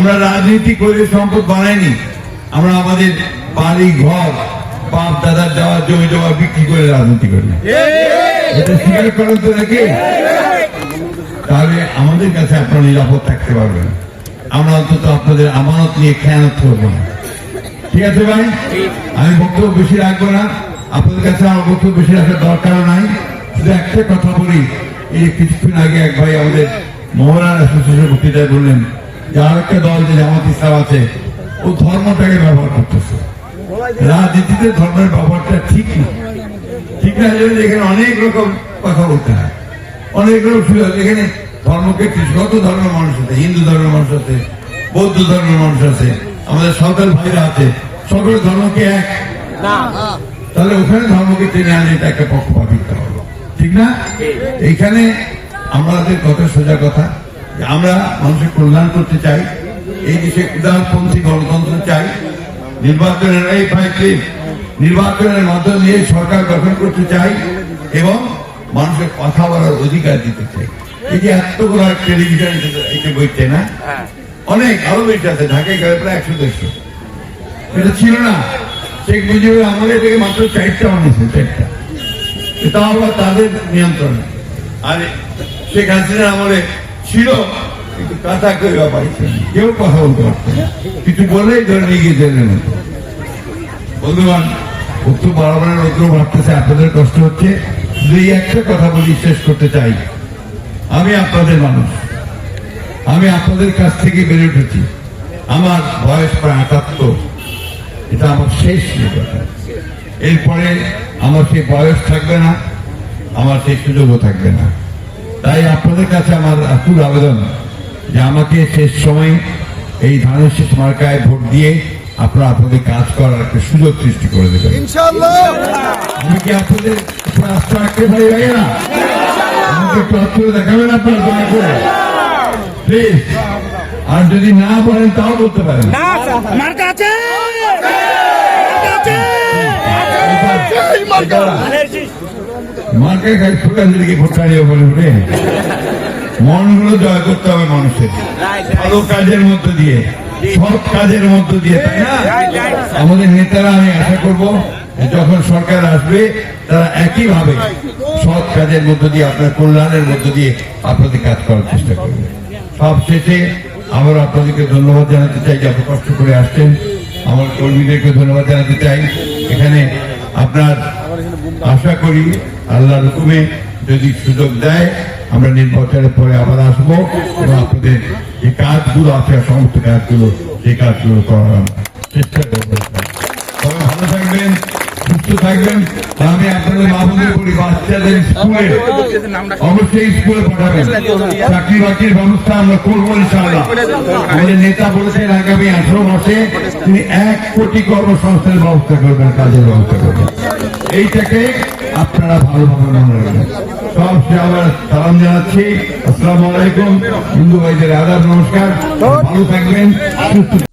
আমরা রাজনীতি করে সম্পদ বানাইনি। আমরা আমাদের বাড়ি, ঘর, বাপ দাদার দেওয়া জমি, জমা বিক্রি করে রাজনীতি করি। এটা স্বীকার করেন তো নাকি? তাহলে আমাদের কাছে আপনারা নিরাপদ থাকতে পারবেন। আমরা অন্তত আপনাদের আমানত নিয়ে খেয়ানত করব না। ঠিক আছে ভাই? আমি বক্তব্য বেশি রাখব না। আপনাদের কাছে আমার বক্তব্য বেশি রাখার দরকার নাই। শুধু একটা কথা বলি। এই কিছুক্ষণ আগে এক ভাই আমাদের মহরান অ্যাসোসিয়েশন বক্তৃতায় বললেন যে আর দল যে জামাত ইসলাম আছে ও ধর্মটাকে ব্যবহার করতেছে। রাজনীতিতে ধর্মের ব্যবহারটা ঠিক না। ঠিক না জন্য এখানে অনেক রকম কথা বলতে হয়। অনেক রকম সুযোগ এখানে ধর্মকে কত ধর্মের মানুষ আছে হিন্দু ধর্মের মানুষ আছে বৌদ্ধ ধর্মের মানুষ আছে আমাদের সাঁওতাল ভাইরা আছে সকল ধর্মকে এক। তাহলে ওখানে ধর্মকে টেনে আনে এটা একটা পক্ষপাতিত্ব হবে। ঠিক না? এইখানে আমাদের কথা সোজা কথা। আমরা মানুষের কল্যাণ করতে চাই। এই দেশে উদারপন্থী গণতন্ত্র চাই। নির্বাচনের এই ফাইটে নির্বাচনের মাধ্যমে দিয়ে সরকার গঠন করতে চাই এবং মানুষের কথা বলার অধিকার দিতে চাই। এই যে এত বড় টেলিভিশন এটা বইতে না? অনেক আরও বেশি আছে ঢাকায় গেলে প্রায় একশো দেড়শো এটা ছিল না। শেখ মুজিবের আমলে থেকে মাত্র চারটা বানিয়েছে চারটা। এটা আবার তাদের নিয়ন্ত্রণে। আর শেখ হাসিনার আমলে ছিল, কিন্তু কথা পাইছে কেউ কথা বলতে পারছে কিছু বলেই ধরে নিয়ে উত্তর ভাবতেছে আপনাদের কষ্ট হচ্ছে। এই একটা কথা বলি, শেষ করতে চাই। আমি আপনাদের মানুষ। আমি আপনাদের কাছ থেকে বেড়ে উঠেছি। আমার বয়স প্রায় আটাত্তর। এটা আমার শেষ নির্বাচন এরপরে আমার সেই বয়স থাকবে না, আমার সেই সুযোগও থাকবে না। তাই আপনাদের কাছে আমার আকুল আবেদন যে আমাকে শেষ সময় এই ধানের শেষ মার্কায় ভোট দিয়ে আপনারা আপনাদের কাজ করার একটা সুযোগ সৃষ্টি করে দেবেন। আমি কি আপনাদের উপর আস্থা রাখতে পারি ভাইয়েরা আমাকে একটু হাত তুলে দেখাবেন আপনারা দয়া করে। প্লিজ আর যদি না বলেন তাও বলতে পারেন। ফুটান্দিকে ভোটটা নিয়ে বলে উঠে মনগুলো জয় করতে হবে মানুষের। ভালো কাজের মধ্য দিয়ে, সৎ কাজের মধ্য দিয়ে, তাই না? আমাদের নেতারা, আমি আশা করব যখন সরকার আসবে, তারা একইভাবে সৎ কাজের মধ্য দিয়ে, আপনার কল্যাণের মধ্য দিয়ে আপনাদের কাজ করার চেষ্টা করবে। সব শেষে আবার আপনাদেরকে ধন্যবাদ জানাতে চাই যে আপনি কষ্ট করে আসছেন। আমার কর্মীদেরকে ধন্যবাদ জানাতে চাই। এখানে আপনার আশা করি আল্লাহ রকমে যদি সুযোগ দেয়, আমরা নির্বাচনের পরে আবার আসব এবং আপনাদের যে কাজগুলো আছে, সমস্ত কাজগুলো সেই কাজগুলো করার চেষ্টা করব। সুস্থ থাকবেন, আমি আপনাদের মাহবুবের বলি বাচ্চাদের স্কুলে অবশ্যই স্কুলে পাঠাবেন। চাকরি বাকরির ব্যবস্থা আমরা করব ইনশাআল্লাহ। আমাদের নেতা বলেছেন, আগামী আঠারো মাসে তিনি এক কোটি কর্মসংস্থানের ব্যবস্থা করবেন, কাজের ব্যবস্থা করবেন। এইটাকে আপনারা ভালোভাবে মনে রাখবেন। সব সে আবার সালাম জানাচ্ছি। আসসালামু আলাইকুম। হিন্দু ভাইদের আদাব নমস্কার। ভালো থাকবেন, সুস্থ